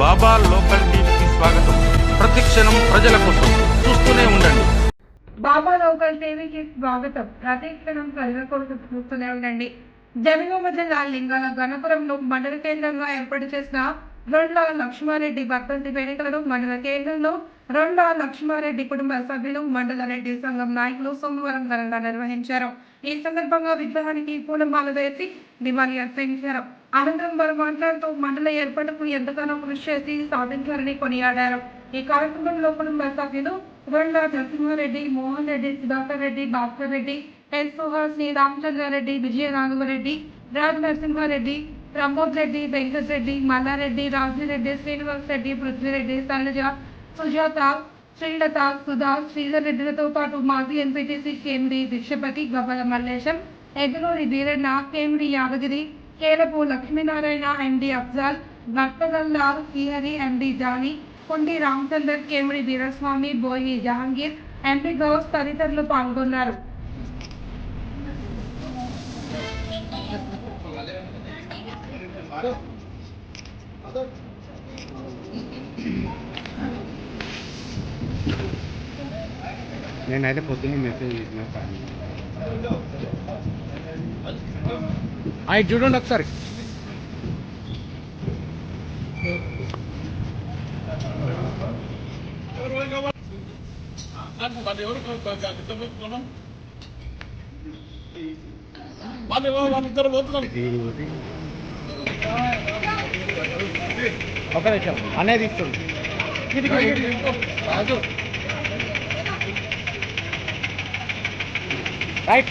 బాబా local టీవీకి స్వాగతం. ప్రతిక్షణం ప్రజల కోసం చూస్తూనే ఉండండి. బాబా లోకల్ టీవీకి స్వాగతం. ప్రతిక్షణం ప్రజల కోసం చూస్తూనే ఉండండి. జనగామ జిల్లా లింగాల గణపురంలో మండల కేంద్రంగా ఏర్పాటు చేసిన రొండ్ల లక్ష్మారెడ్డి వర్తంతి వేడుకలను మండల కేంద్రంలో రొండ్ల లక్ష్మారెడ్డి కుటుంబ సభ్యులు మండల రెడ్డి సంఘం నాయకులు సోమవారం ఘనంగా నిర్వహించారు. ఈ సందర్భంగా విగ్రహానికి పూలమాల వేసి నివాళి అర్పించారు అనంతరం వారు మాట్లాడుతూ మండల ఏర్పాటుకు ఎంతగానో కృషి చేసి సాధించారని కొనియాడారు. ఈ కార్యక్రమంలో కుటుంబ సభ్యులు రొండ నరసింహారెడ్డి మోహన్ రెడ్డి సుధాకర్ రెడ్డి భాస్కర్ రెడ్డి ఎస్ సుహాస్ని రామచంద్రారెడ్డి విజయ రాఘవరెడ్డి రాజ్ నరసింహారెడ్డి ప్రమోద్ రెడ్డి వెంకట్ రెడ్డి మల్లారెడ్డి రాజిరెడ్డి శ్రీనివాస్ రెడ్డి పృథ్వీరెడ్డి శైలజ సుజాత శ్రీలత సుధా శ్రీధర్ రెడ్డిలతో పాటు మాజీ MPTC Kendri Bhikshapathi Gavvala Mallesham Eguluri Veeranna Kendri Yadagiri కేరపు Lakshminarayana ఎండి అఫ్జాల్ భక్తగల్లా శ్రీహరి ఎండి జానీ కొండి రామచందర్ కేమిడి వీరస్వామి బోయి జహాంగీర్ ఎంపీ గౌస్ తదితరులు పాల్గొన్నారు నేనైతే పొద్దున్నే మెసేజ్ చేసిన కానీ అవి చూడండి ఒకసారి. ఒక నిమిషం అనేది ఇస్తుంది right.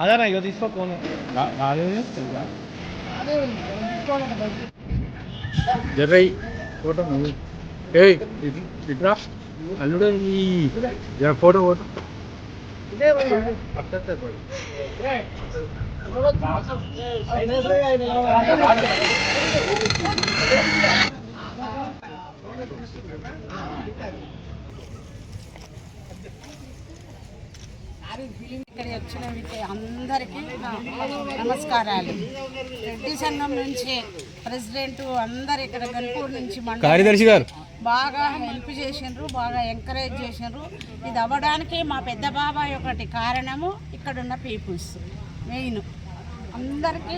వేసుకోవాలి అదేనా ఇక తీసుకో ఫోన్ జర్రై ఫోటో ఏయ్ ఇట్రా అల్లుడు ఈ ఫోటో ఫోటో ఇక్కడ వచ్చిన అందరికీ నమస్కారాలు. రెడ్డి సంఘం నుంచి ప్రెసిడెంట్ అందరు ఇక్కడ గన్పూర్ నుంచి కార్యదర్శి గారు. బాగా హెల్ప్ చేసిండ్రు బాగా ఎంకరేజ్ చేసిండ్రు. ఇది అవ్వడానికి మా పెద్ద బాబాయ్ ఒకటి కారణము ఇక్కడున్న పీపుల్స్. మెయిన్. అందరికీ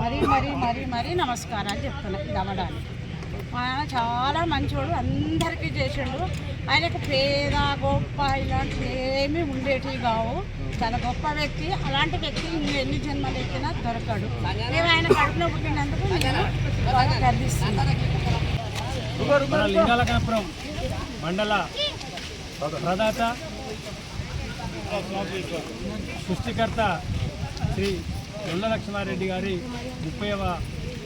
మరీ మరీ మరీ మరీ నమస్కారాలు చెప్తున్నా. ఇది అవ్వడానికి. మా ఆయన చాలా మంచివాడు అందరికీ చేసిండు. ఆయనకు పేద గొప్ప ఇలాంటివి ఏమీ ఉండేటివి కావు. చాలా గొప్ప వ్యక్తి. అలాంటి వ్యక్తి నువ్వు ఎన్ని జన్మలు ఎక్కినా దొరకడు. మేము ఆయన కడుపులో పుట్టినందుకు మన లింగాలకాపురం మండల ప్రదాత సృష్టికర్త శ్రీ దొండ లక్ష్మారెడ్డి గారి ముప్పైవ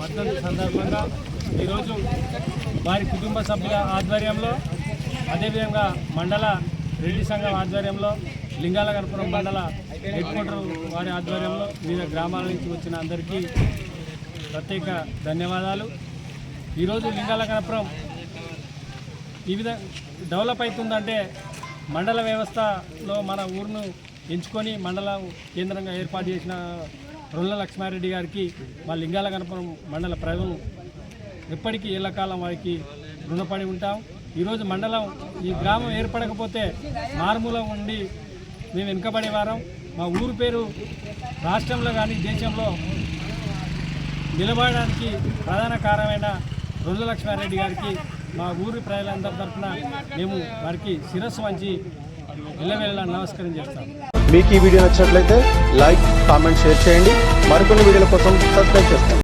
వర్ధంతి సందర్భంగా ఈరోజు వారి కుటుంబ సభ్యుల ఆధ్వర్యంలో అదేవిధంగా మండల రెడ్డి సంఘం ఆధ్వర్యంలో లింగాలగనపురం మండల హెడ్ క్వార్టర్ వారి ఆధ్వర్యంలో వివిధ గ్రామాల నుంచి వచ్చిన అందరికీ ప్రత్యేక ధన్యవాదాలు. ఈరోజు లింగాలగనపురం ఈ విధ డెవలప్ అవుతుందంటే మండల వ్యవస్థలో మన ఊరును ఎంచుకొని మండల కేంద్రంగా ఏర్పాటు చేసిన రొల్ల లక్ష్మారెడ్డి గారికి మా లింగాలగనపురం మండల ప్రజలు ఎప్పటికీ ఏళ్ళకాలం వారికి రుణపడి ఉంటాం. ఈరోజు మండలం ఈ గ్రామం ఏర్పడకపోతే మారుమూల ఉండి మేము వెనుకబడేవారం మా ఊరు పేరు రాష్ట్రంలో కానీ దేశంలో నిలబడడానికి ప్రధాన కారణమైన రొల్ల లక్ష్మారెడ్డి గారికి మా ఊరి ప్రజలందరి తరఫున మేము వారికి శిరస్సు వంచి ఇళ్ళవేళ నమస్కారం చేస్తాం. మీకు ఈ వీడియో నచ్చినట్లయితే లైక్ కామెంట్ షేర్ చేయండి. మరికొన్ని వీడియోల కోసం సబ్స్క్రైబ్ చేస్తాం